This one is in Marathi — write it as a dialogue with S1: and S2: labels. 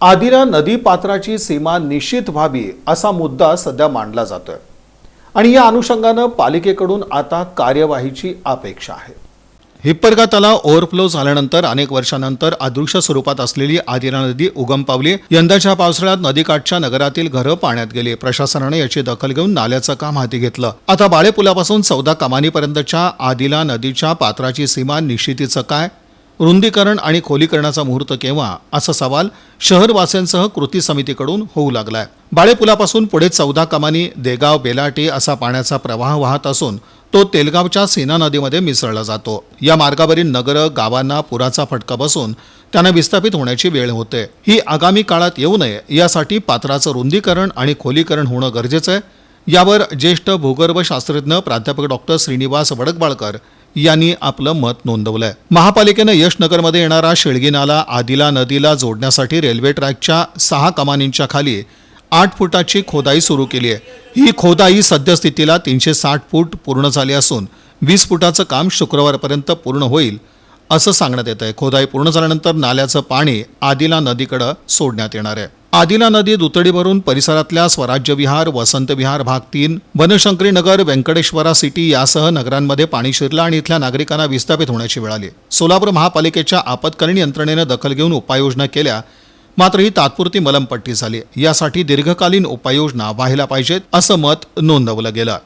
S1: आदिरा नदी पात्राची सीमा निश्चित व्हावी असा मुद्दा सध्या मांडला जातोय. आणि या अनुषंगानं पालिकेकडून आता कार्यवाहीची अपेक्षा आहे. हिप्परगा तलाव ओव्हरफ्लो झाल्यानंतर अनेक वर्षानंतर अदृश्य स्वरूपात असलेली आदिरा नदी उगम पावली. यंदाच्या पावसाळ्यात नदीकाठच्या नगरातील घरं पाण्यात गेली. प्रशासनाने याची दखल घेऊन नाल्याचं काम हाती घेतलं? आता बाळे पुलापासून चौदा कमानीपर्यंतच्या आदिला नदीच्या पात्राची सीमा निश्चितीचं काय? रुंदीकरण आणि खोलीकरणाचा मुहूर्त केव्हा? असा सवाल शहरवासियांसह कृती समितीकडून होऊ लागलाय. बाळे पुलापासून पुढे चौदा कमानी देगाव बेलाटी असा पाण्याचा प्रवाह वाहत असून तो तेलगावच्या सीना नदीमध्ये मिसळला जातो. या मार्गावरील नगरं गावांना पुराचा फटका बसून त्यांना विस्थापित होण्याची वेळ होते. ही आगामी काळात येऊ नये यासाठी पात्राचं रुंदीकरण आणि खोलीकरण होणं गरजेचं आहे. यावर ज्येष्ठ भूगर्भशास्त्रज्ञ प्राध्यापक डॉक्टर श्रीनिवास वडकबाळकर यांनी आपलं मत नोंदवलंय. महापालिकेनं यशनगरमध्ये येणारा शेळगी नाला आदिला नदीला जोडण्यासाठी रेल्वे ट्रॅकच्या सहा कमानींच्या खाली आठ फुटाची खोदाई सुरू केली आहे ही खोदाई सद्यस्थितीला तीनशे साठ फूट पूर्ण झाली असून वीस फुटाचं काम शुक्रवारपर्यंत पूर्ण होईल असं सांगण्यात येत आहे खोदाई पूर्ण झाल्यानंतर नाल्याचं पाणी आदिला नदीकडं सोडण्यात येणार आहे. आदिला नदी दुतडी भरून परिसरातल्या स्वराज्य विहार वसंत विहार भाग तीन बनशंकरी नगर व्यंकटेश्वरा सिटी यासह नगरांमध्ये पाणी शिरलं आणि इथल्या नागरिकांना विस्थापित होण्याची वेळ आली. सोलापूर महापालिकेच्या आपत्कालीन यंत्रणेनं दखल घेऊन उपाययोजना केल्या मात्र ही तात्पुरती मलमपट्टी झाली. यासाठी दीर्घकालीन उपाययोजना व्हायला पाहिजेत असं मत नोंदवलं गेलं.